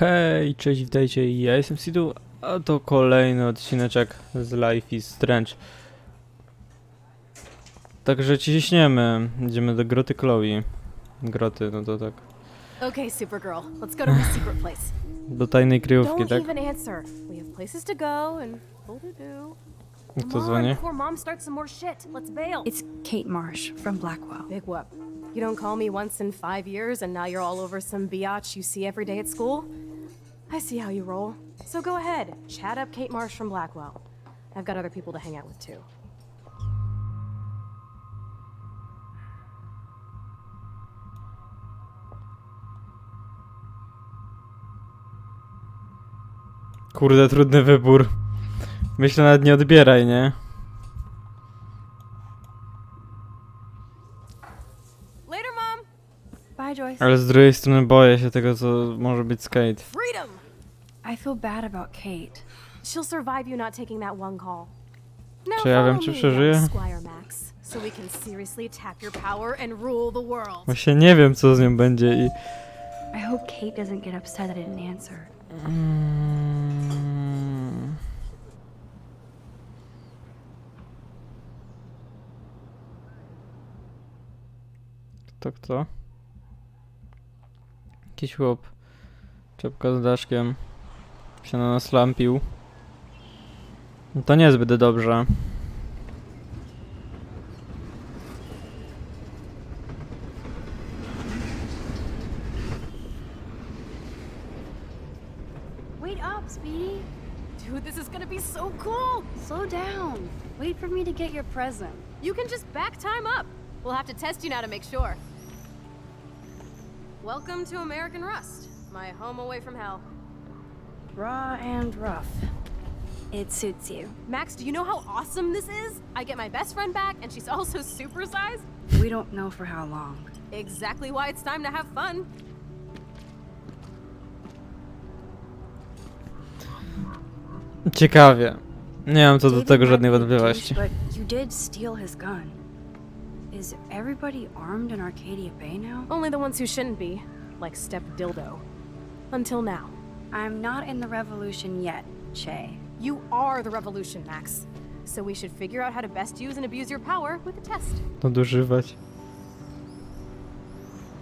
Hej, cześć, witajcie, ja jestem Sidu, a to kolejny odcineczek z Life is Strange. Także ciśniemy, idziemy do groty Chloe. Groty, no to tak. Okay, Supergirl, let's go to secret place. Do tajnej kryjówki, Don't tak? even answer. We have places to go and to do. Kto Come on, dzwoni? before mom starts some more shit. Let's bail. It's Kate Marsh from Blackwell. Big whoop. You don't call me once in five years and now you're all over some biatch you see every day at school? I see how you roll. So go ahead, chat up Kate Marsh from Blackwell. I've got other people to hang out with too. Kurde, trudny wybór. Myślę, nawet nie odbieraj, nie? Later, mom! Bye, Joyce. Ale z drugiej strony boję się tego, co może być Skate. Freedom! I feel bad about Kate. She'll survive you not taking that one call. Now Czy ja wiem, follow czy me, przeżyję? young Squire Max, so we can seriously tap your power and rule the world. Właśnie nie wiem, co z nią będzie i... I hope Kate doesn't get upset that I didn't answer. Mm. Kto, kto? Jakiś chłop. Czepka z daszkiem. Się na nas lampił. No to niezbyt dobrze. Wait up, Speedy. Dude, this is gonna be so cool! Slow down. Wait for me to get your present. You can just back time up. We'll have to test you now to make sure. Welcome to American Rust, my home away from hell. Raw and rough. It suits you. Max, do you know how awesome this is? I get my best friend back, and she's also supersized. We don't know for how long. Exactly why it's time to have fun. Ciekawie. Nie mam co do David tego żadnej be a douche, wątpliwości. But you did steal his gun. Is everybody armed in Arcadia Bay now? Only the ones who shouldn't be, like Step Dildo. Until now. I'm not in the revolution yet, Che. You are the revolution, Max. So we should figure out how to best use and abuse your power with a test. Nadużywać.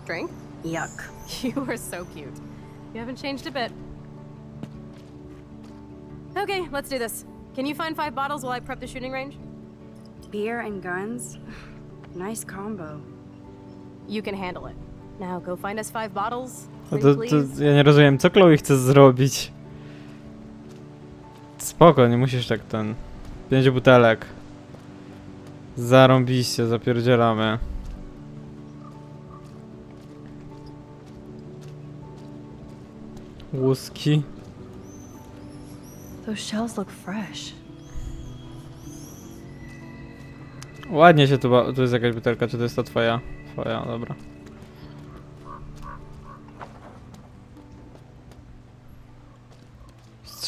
Drink? Yuck. You are so cute. You haven't changed a bit. Okay, let's do this. Can you find five bottles while I prep the shooting range? Beer and guns? Nice combo. You can handle it. Now go find us five bottles. No to, to ja nie rozumiem, co Chloe chce zrobić. Spoko, nie musisz tak ten. Pięć butelek. Zarąbiście, zapierdzielamy. Łuski. Those shells look fresh. Ładnie się tu, ba- tu jest jakaś butelka, czy to jest ta twoja? Twoja, dobra.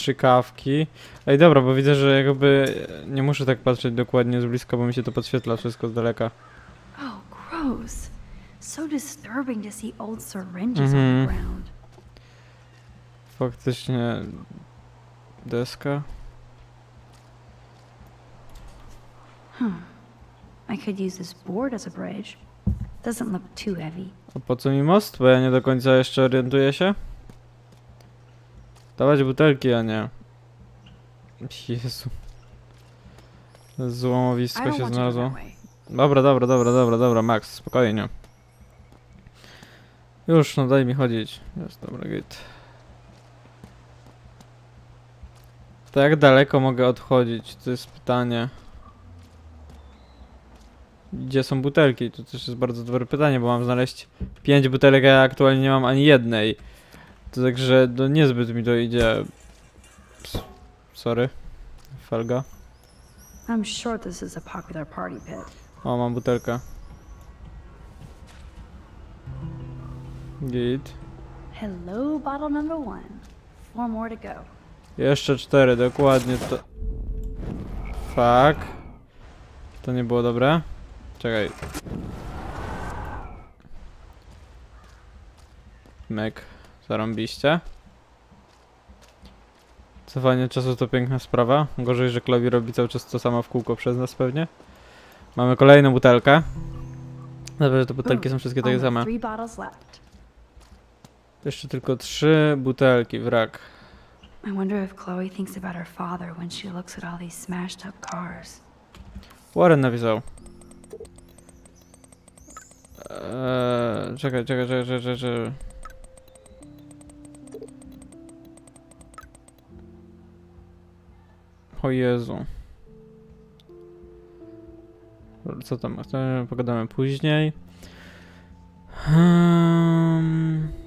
Strzykawki. Ej, dobra, bo widzę, że jakby nie muszę tak patrzeć dokładnie z bliska, bo mi się to podświetla wszystko z daleka. Oh, gross. So disturbing to see old syringes on Mhm. the ground. Faktycznie deska. I could use this board as a bridge. Doesn't look too heavy. A po co mi most? Bo ja nie do końca jeszcze orientuję się. Dawać butelki, a nie. Jezu. Złomowisko się znalazło. Dobra, dobra, dobra, dobra, dobra, Max, spokojnie. Już, no daj mi chodzić. Jest, dobra, git. To jak daleko mogę odchodzić? To jest pytanie. Gdzie są butelki? To też jest bardzo dobre pytanie, bo mam znaleźć 5 butelek, a ja aktualnie nie mam ani jednej. To także no, niezbyt mi to idzie. Ps- Sorry. Felga. I'm sure this is a popular party pit. O, mam butelkę. Git. Hello, bottle number one. Four more to go. Jeszcze cztery, dokładnie to. Fuck. To nie było dobre. Czekaj. Myk. Zarąbiście. Cofanie czasu to piękna sprawa. Gorzej, że Chloe robi cały czas to samo w kółko przez nas pewnie. Mamy kolejną butelkę. Dobrze, że te butelki są wszystkie takie same. Jeszcze tylko trzy butelki, wrak. I wonder if Chloe thinks about her father when she looks at all these smashed up cars. Warren napisał. Eee, czekaj, czekaj, czekaj, czekaj, czekaj. O Jezu. Co tam? Pogadamy później. Hmm.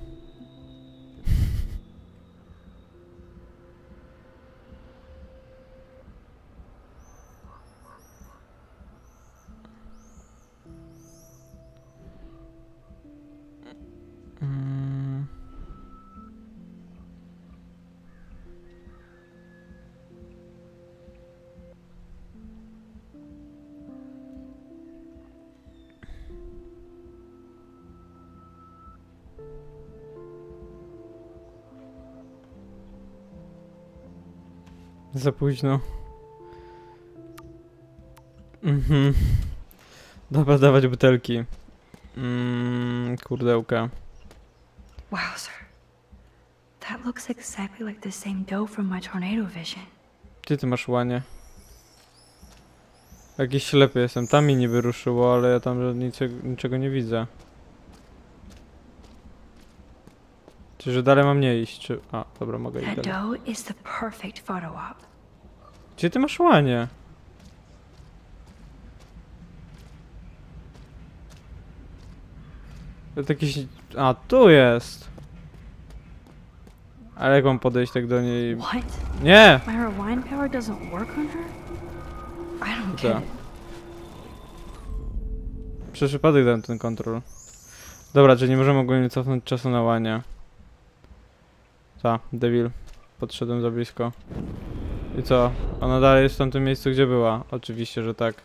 Za późno. Mhm. Dobra, dawać butelki. Mm, kurdełka. Wow, sir. That looks exactly like the same dough from my tornado vision. Gdzie ty masz łanie? Jakiś ślepy jestem. Tam mi niby ruszyło, ale ja tam niczego, niczego nie widzę. Czy że dalej mam nie iść? Czy... A, dobra, mogę iść dalej. dough is the perfect photo op. Gdzie ty masz łanie? To jakiś... A, tu jest! Ale jak mam podejść tak do niej? What? Nie! My rewind power doesn't work on her? I don't Da. get it. Przez przypadek dałem ten kontrol. Dobra, czy nie możemy ogólnie cofnąć czasu na łanie? Ta, debil. Podszedłem za blisko. I co? Ona dalej jest w tamtym miejscu, gdzie była. Oczywiście, że tak.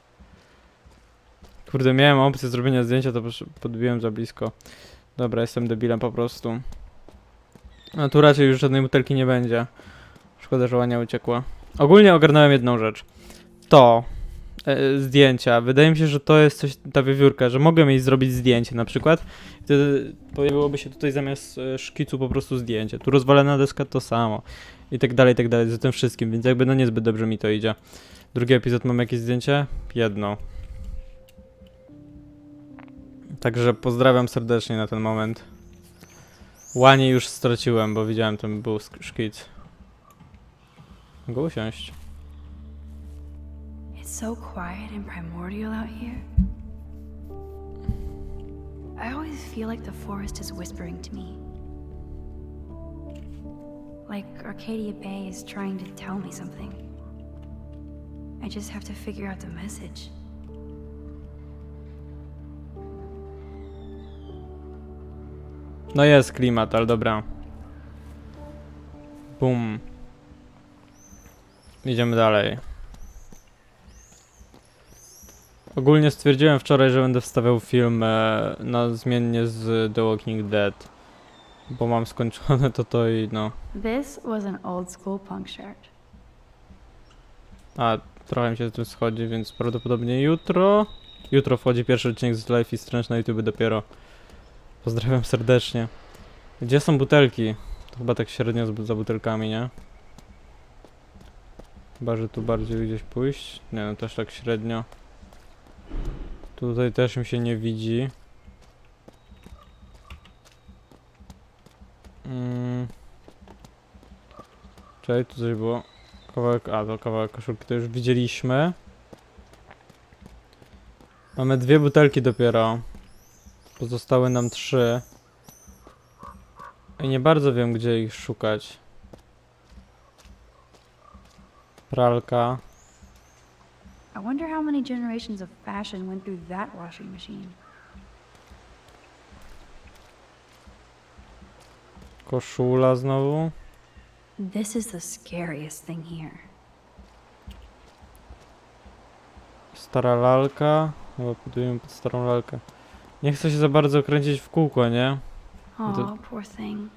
Kurde, miałem opcję zrobienia zdjęcia, to podbiłem za blisko. Dobra, jestem debilem po prostu. A tu raczej już żadnej butelki nie będzie. Szkoda, że łania uciekła. Ogólnie ogarnąłem jedną rzecz. To e, zdjęcia. Wydaje mi się, że to jest coś, ta wiewiórka, że mogę jej zrobić zdjęcie na przykład. Wtedy pojawiłoby się tutaj zamiast e, szkicu po prostu zdjęcie. Tu rozwalona deska to samo. I tak dalej, i tak dalej, z tym wszystkim, więc jakby no niezbyt dobrze mi to idzie. Drugi epizod mam jakieś zdjęcie? Jedno. Także pozdrawiam serdecznie na ten moment. Łanie już straciłem, bo widziałem ten był szkic. Mogę usiąść. It's so quiet and primordial out here. I always feel like the forest is whispering to me. Like Arcadia Bay is trying to tell me something. I just have to figure out the message. No jest klimat, ale dobra. Bum. Idziemy dalej. Ogólnie stwierdziłem wczoraj, że będę wstawiał film e, na zmiennie z The Walking Dead. Bo mam skończone to to i no. This was an old school punk shirt. A, trochę mi się z tym schodzi, więc prawdopodobnie jutro. Jutro wchodzi pierwszy odcinek z Life is Strange na YouTube dopiero. Pozdrawiam serdecznie. Gdzie są butelki? To chyba tak średnio z, za butelkami, nie? Chyba, że tu bardziej gdzieś pójść. Nie, no też tak średnio. Tutaj też mi się nie widzi. Mm. Czekaj, tu coś było. Kawałek, a to kawałek koszulki to już widzieliśmy. Mamy dwie butelki dopiero. Pozostały nam trzy. I nie bardzo wiem, gdzie ich szukać. Pralka. I wonder how many generations of fashion went through that washing machine. Koszula znowu. This is the scariest thing here. Stara lalka. Chyba budujemy pod starą lalkę. Nie chcę się za bardzo kręcić w kółko, nie? Oh, poor thing.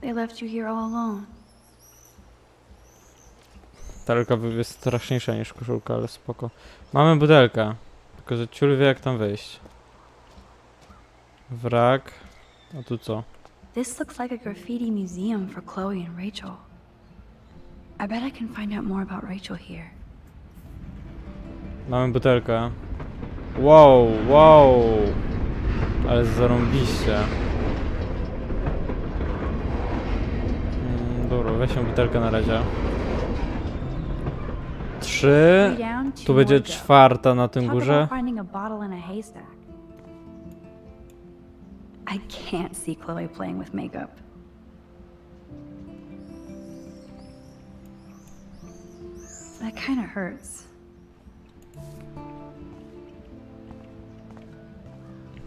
They left you here all alone. Butelka by- jest straszniejsza niż koszulka, ale spoko. Mamy butelkę. Tylko, że ciul wie jak tam wyjść. Wrak. A tu co? This looks like a graffiti museum for Chloe and Rachel. I bet I can find out more about Rachel here. Mamy butelkę. Wow, wow. Ale zarąbiście. Mm, dobra, weźmy butelkę na razie. Trzy. Tu będzie czwarta na tym górze. I can't see Chloe playing with makeup. That kind of hurts.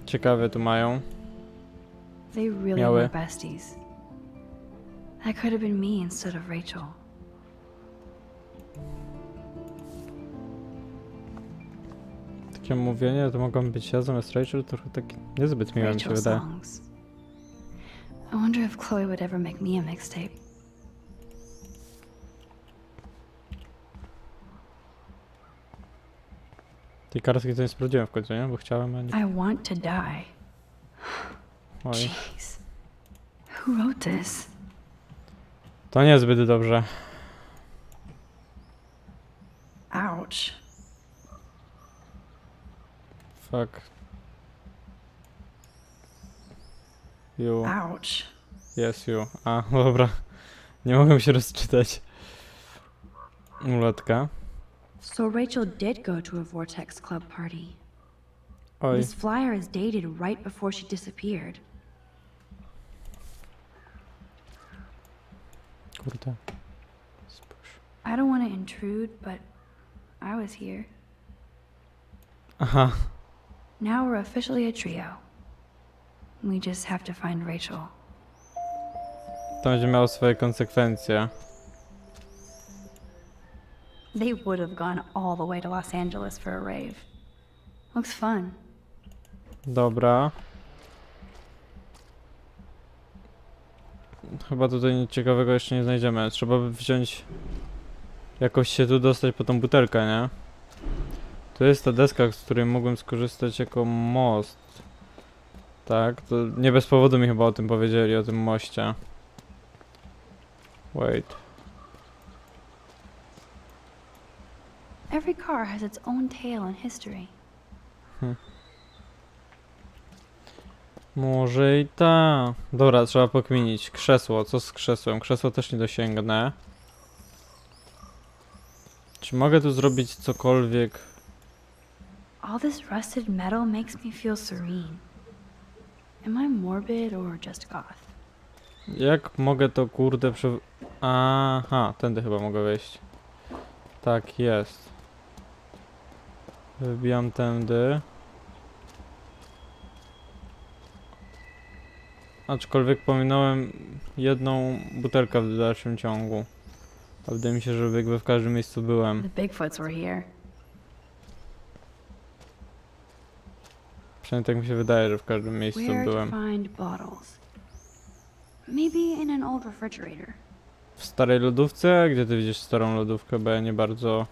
Ciekawe tu mają. They really Miały. were besties. That could have been me instead of Rachel. Takie mówienie, to mogą być ja zamiast Rachel, trochę tak niezbyt miłe mi się wydaje. songs. I wonder if Chloe would ever make me a mixtape. Tej kartki to nie sprawdziłem w końcu, nie? Bo chciałem, a nie... I want to die. Oj. Jeez. Who wrote this? To niezbyt dobrze. Ouch. Fuck. You. Ouch. Yes, you. A, dobra. Nie mogłem się rozczytać. Ulotka. So Rachel did go to a Vortex Club party. Oj. This flyer is dated right before she disappeared. Kurde. Spójrz. I don't want to intrude, but I was here. Aha. Now we're officially a trio. We just have to find Rachel. To będzie miało swoje konsekwencje. They would have gone all the way to Los Angeles for a rave. Looks fun. Dobra. Chyba tutaj nic ciekawego jeszcze nie znajdziemy. Trzeba by wziąć... Jakoś się tu dostać po tą butelkę, nie? To jest ta deska, z której mogłem skorzystać jako most. Tak, to nie bez powodu mi chyba o tym powiedzieli, o tym moście. Wait. Every car has its own tale and history. Może i ta. Dobra, trzeba pokminić. Krzesło, co z krzesłem? Krzesło też nie dosięgnę. Czy mogę tu zrobić cokolwiek? All this rusted metal makes me feel serene. Am I morbid or just goth? Jak mogę to kurde prze... Aha, tędy chyba mogę wejść. Tak, jest. Wybijam tędy. Aczkolwiek pominąłem jedną butelkę w dalszym ciągu. A wydaje mi się, że jakby w każdym miejscu byłem. The Bigfoots were here. Przynajmniej tak mi się wydaje, że w każdym miejscu Where to byłem. find bottles? Maybe in an old refrigerator. W starej lodówce? Gdzie ty widzisz starą lodówkę? Bo ja nie bardzo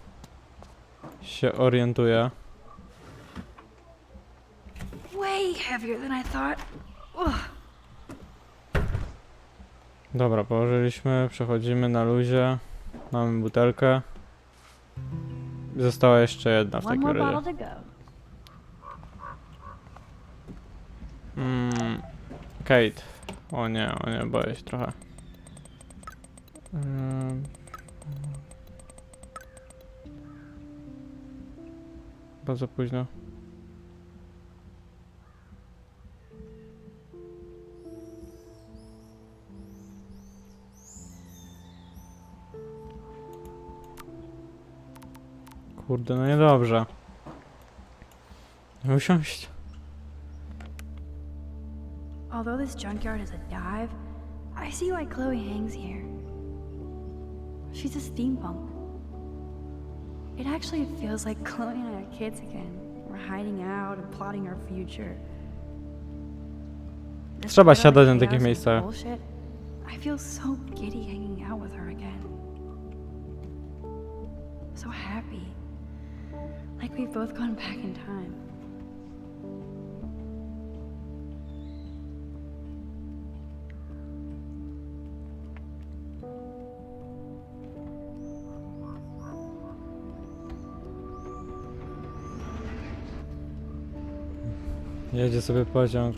się orientuję. Way heavier than I thought. Ugh. Dobra, położyliśmy, przechodzimy na luzie. Mamy butelkę. Została jeszcze jedna w takim razie. bottle to go. Mm, Kate. O nie, o nie, boję się trochę. Ym. Chyba późno. Kurde, no niedobrze. Usiąść. Although this junkyard is a dive, I see why Chloe hangs here. She's a steampunk. It actually feels like Chloe and I are kids again. We're hiding out and plotting our future. Trzeba siadać na takich miejscach. I feel so giddy hanging out with her again. so happy. Like we've both gone back in time. Jedzie sobie pociąg.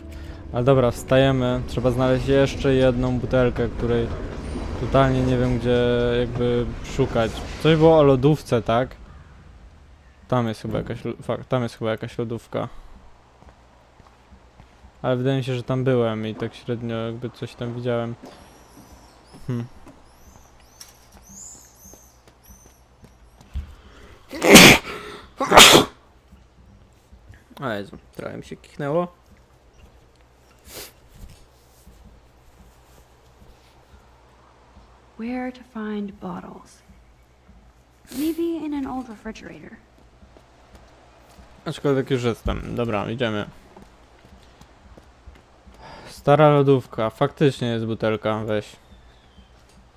Ale dobra, wstajemy. Trzeba znaleźć jeszcze jedną butelkę, której totalnie nie wiem gdzie jakby szukać. Coś było o lodówce, tak? Tam jest chyba jakaś, tam jest chyba jakaś lodówka. Ale wydaje mi się, że tam byłem i tak średnio jakby coś tam widziałem. Hmm. O Jezu, trochę mi się kichnęło. Where to find bottles? Maybe in an old refrigerator. Aczkolwiek już jestem. Dobra, idziemy. Stara lodówka. Faktycznie jest butelka. Weź.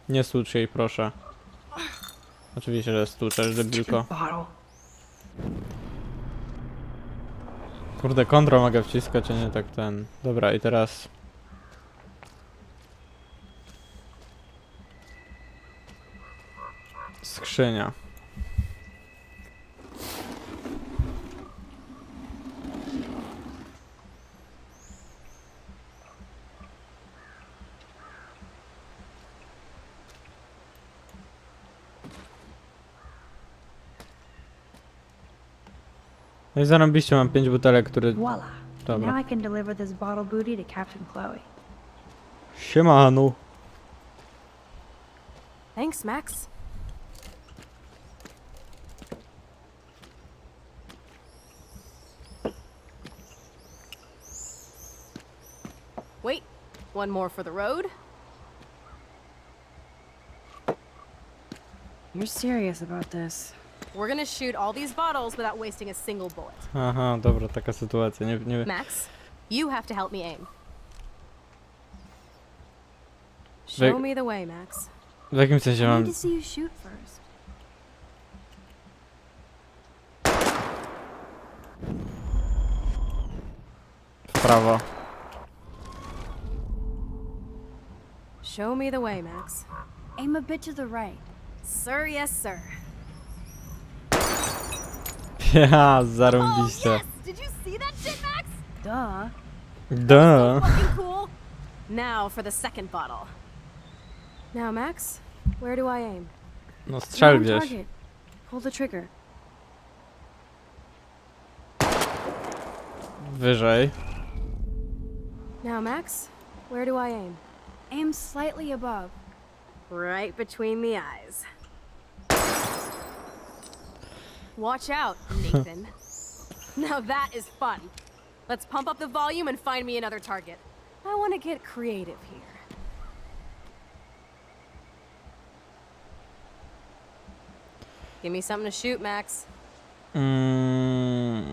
Nie stłucz jej, proszę. Oczywiście, że stłuczesz, debilko. Bottle. Kurde, kontrol mogę wciskać, a nie tak ten. Dobra, i teraz... Skrzynia. No i zarąbiście mam pięć butelek, które... Voila. Dobra. Now I can deliver this bottle booty to Captain Chloe. Siemanu. Thanks, Max. Wait, one more for the road. You're serious about this. We're gonna shoot all these bottles without wasting a single bullet. Aha, dobra, taka sytuacja. Nie, nie... Max, you have to help me aim. Show me the way, Max. W jakim sensie mam... need to see you shoot first. w prawo? Show me the way, Max. Aim a bit to the right. Sir, yes, sir. Ja, Oh, zarąbiście. yes! Did you see that shit, Max? Duh. Da. Fucking cool. Now for the second bottle. Now, Max, where do I aim? No You're strzel on gdzieś. target. Pull the trigger. Wyżej. Now, Max, where do I aim? Aim slightly above. Right between the eyes. Watch out, Nathan. now that is fun. Let's pump up the volume and find me another target. I want to get creative here. Give me something to shoot, Max. Mm.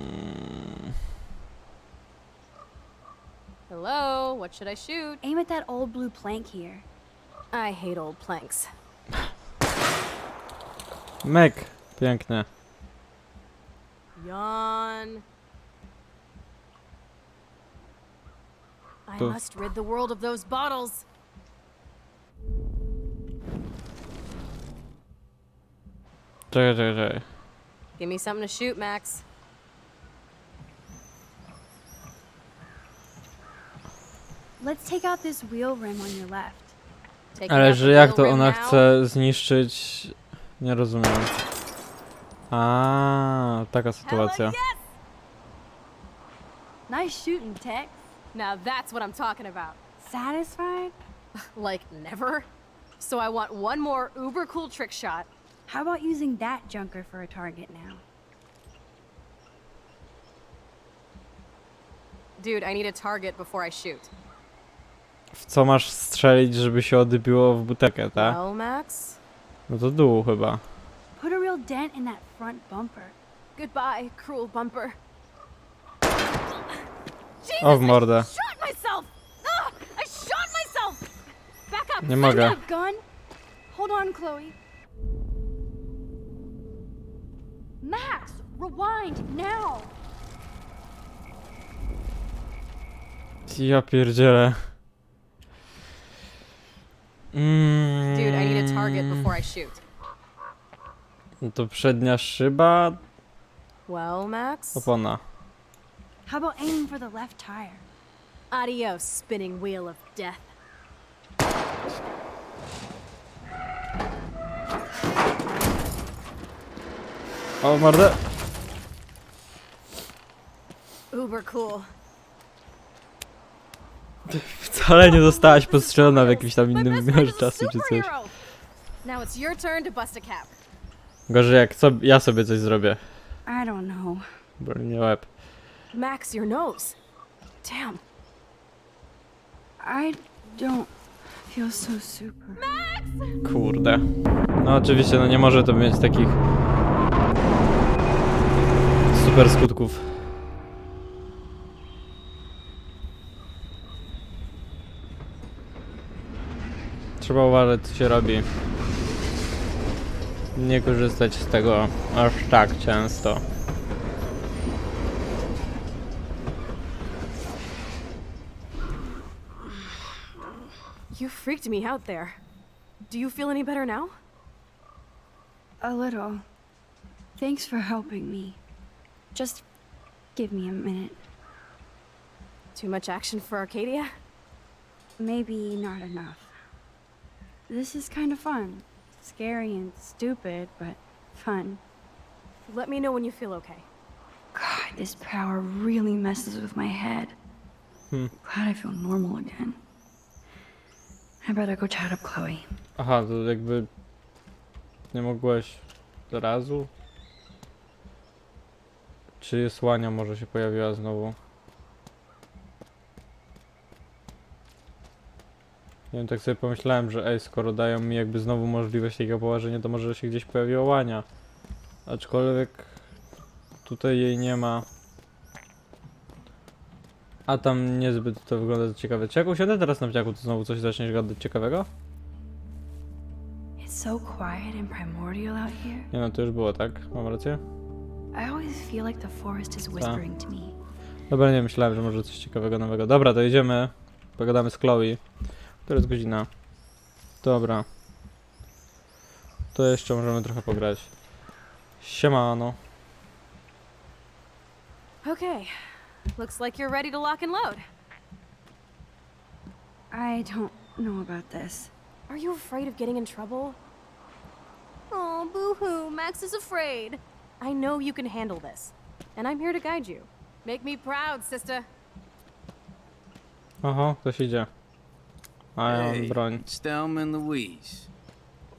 Hello, what should I shoot? Aim at that old blue plank here. I hate old planks. Mek. Pięknie. Yawn. I To- must rid the world of those bottles. Czekaj, czekaj, czekaj. Give me something to shoot, Max. Let's take out this wheel rim on your left. Taking Ale out że jak wheel to rim ona now? chce zniszczyć... Nie rozumiem. A, taka sytuacja. Hella yes! Nice shooting, Tex. Now that's what I'm talking about. Satisfied? Like never. So I want one more uber cool trick shot. How about using that junker for a target now? Dude, I need a target before I shoot. W co masz strzelić, żeby się odbiło w butekę, tak? Well, Max, No to dół chyba. Put a real dent in that front bumper. goodbye, cruel bumper. O w mordę. Shot myself! Ah, I shot myself! Back up! Nie I've mogę. got a gun. Hold on, Chloe. Max, rewind now! Ja pierdzielę. Mm, Dude, I need a target before I shoot. No To przednia szyba, Well, Max? opona. How about aiming for the left tire? Adios, spinning wheel of death. O, mordę! Uber cool. Wcale nie zostałaś postrzelona w jakimś tam innym wymiarze czasu czy coś. Now it's your turn to bust a cap. Gorzej jak so, ja sobie coś zrobię. I don't know. Boli mnie łeb. Max, your nose. Damn. I don't feel so super. Kurde. No oczywiście, no nie może to mieć takich super skutków. Trzeba uważać co się robi. Nie korzystać z tego aż tak często. You freaked me out there. Do you feel any better now? A little. Thanks for helping me. Just give me a minute. Too much action for Arcadia? Maybe not enough. This is kind of fun. Scary and stupid, but fun. Let me know when you feel okay. God, this power really messes with my head. Hmm. Glad I feel normal again. I better go chat up Chloe. Aha, to jakby nie mogłeś od razu? Czy jest łania może się pojawiła znowu? Nie wiem, tak sobie pomyślałem, że ej, skoro dają mi jakby znowu możliwość takiego położenia, to może się gdzieś pojawiła łania. Aczkolwiek tutaj jej nie ma. A tam niezbyt to wygląda za ciekawe. Czy jak usiądę teraz na wdziaku, to znowu coś zaczniesz gadać ciekawego? So quiet and primordial out here. Nie no, to już było, tak? Mam rację? I always feel like the forest is whispering to me. Dobra, nie myślałem, że może coś ciekawego nowego. Dobra, to idziemy. Pogadamy z Chloe. Która jest godzina? Dobra. To jeszcze możemy trochę pograć. Siemano. Okay. Looks like you're ready to lock and load. I don't know about this. Are you afraid of getting in trouble? Oh, boo hoo. Max is afraid. I know you can handle this. And I'm here to guide you. Make me proud, sister. Oho, ktoś idzie. A ja mam Hey, broń. it's Thelma and Louise.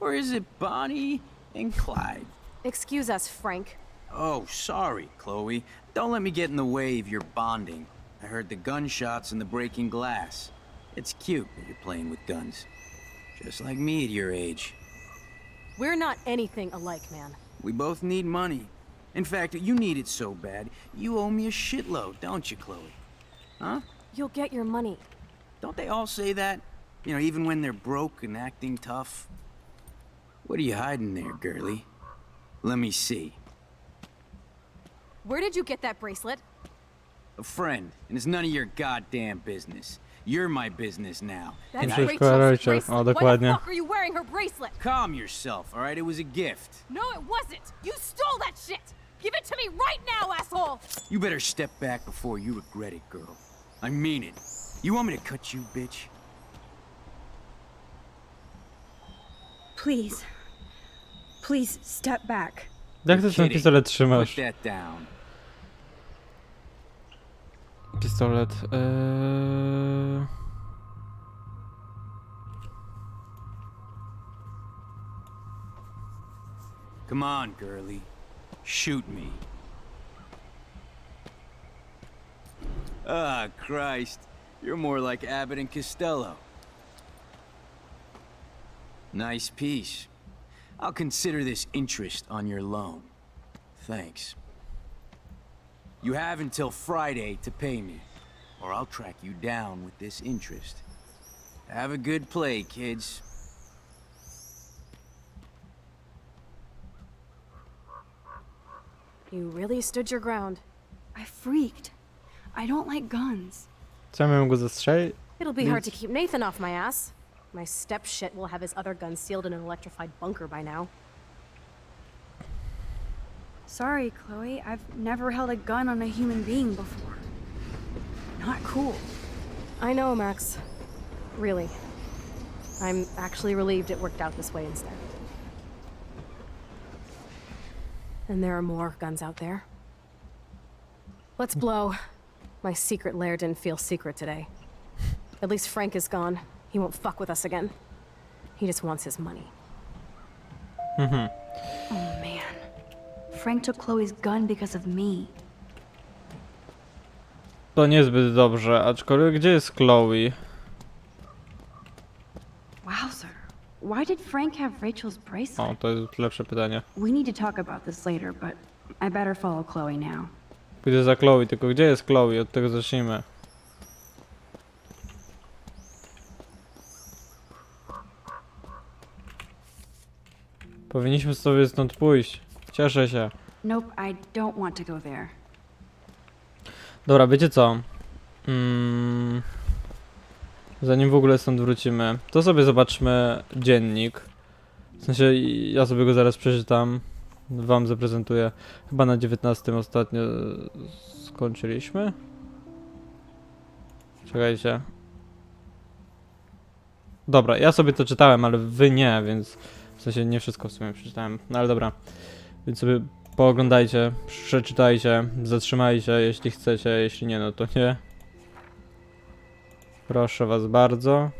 Or is it Bonnie and Clyde? Excuse us, Frank. Oh, sorry, Chloe. Don't let me get in the way of your bonding. I heard the gunshots and the breaking glass. It's cute that you're playing with guns. Just like me at your age. We're not anything alike, man. We both need money. In fact, you need it so bad, you owe me a shitload, don't you, Chloe? Huh? You'll get your money. Don't they all say that? You know, even when they're broke and acting tough? What are you hiding there, girlie? Let me see. Where did you get that bracelet? A friend, and it's none of your goddamn business. You're my business now. That's Wszystko Rachel's Rachel. bracelet. O, Why the fuck are you wearing her bracelet? Calm yourself, all right? It was a gift. No, it wasn't. You stole that shit. Give it to me right now, asshole. You better step back before you regret it, girl. I mean it. You want me to cut you, bitch? Please. Please step back. Jak ty ten kidding. pistolet Put trzymasz? that down. Pistolet. Eee... Come on, girlie. Shoot me. Ah, Christ. You're more like Abbott and Costello. Nice piece. I'll consider this interest on your loan. Thanks. You have until Friday to pay me, or I'll track you down with this interest. Have a good play, kids. You really stood your ground. I freaked. I don't like guns. Co ja miałem go zastrzelić? It'll be hard to keep Nathan off my ass. My step shit will have his other gun sealed in an electrified bunker by now. Sorry, Chloe. I've never held a gun on a human being before. Not cool. I know, Max. Really. I'm actually relieved it worked out this way instead. And there are more guns out there. Let's blow. My secret lair didn't feel secret today. At least Frank is gone. He won't fuck with us again. He just wants his money. Oh man. Frank took Chloe's gun because of me. To niezbyt dobrze, aczkolwiek gdzie jest Chloe? Wowzer. Why did Frank have Rachel's bracelet? O, to jest lepsze pytanie. We need to talk about this later, but I better follow Chloe now. Pójdę za Chloe, tylko gdzie jest Chloe? Od tego zacznijmy. Powinniśmy sobie stąd pójść. Cieszę się. Nope, I don't want to go there. Dobra, wiecie co? Mm, zanim w ogóle stąd wrócimy, to sobie zobaczmy dziennik. W sensie ja sobie go zaraz przeczytam. Wam zaprezentuję. Chyba na 19 ostatnio skończyliśmy. Czekajcie. Dobra, ja sobie to czytałem, ale wy nie, więc w sensie nie wszystko w sumie przeczytałem. No ale dobra. Więc sobie pooglądajcie, przeczytajcie, zatrzymajcie, jeśli chcecie, jeśli nie, no to nie. Proszę was bardzo.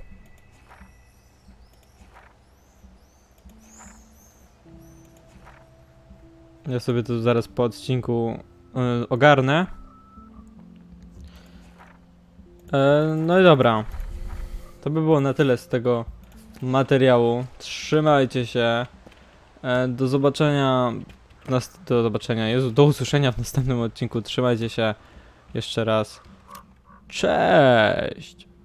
Ja sobie to zaraz po odcinku y, ogarnę. E, no i dobra. To by było na tyle z tego materiału. Trzymajcie się. E, do zobaczenia. Do zobaczenia. Jezu, do usłyszenia w następnym odcinku. Trzymajcie się. Jeszcze raz. Cześć!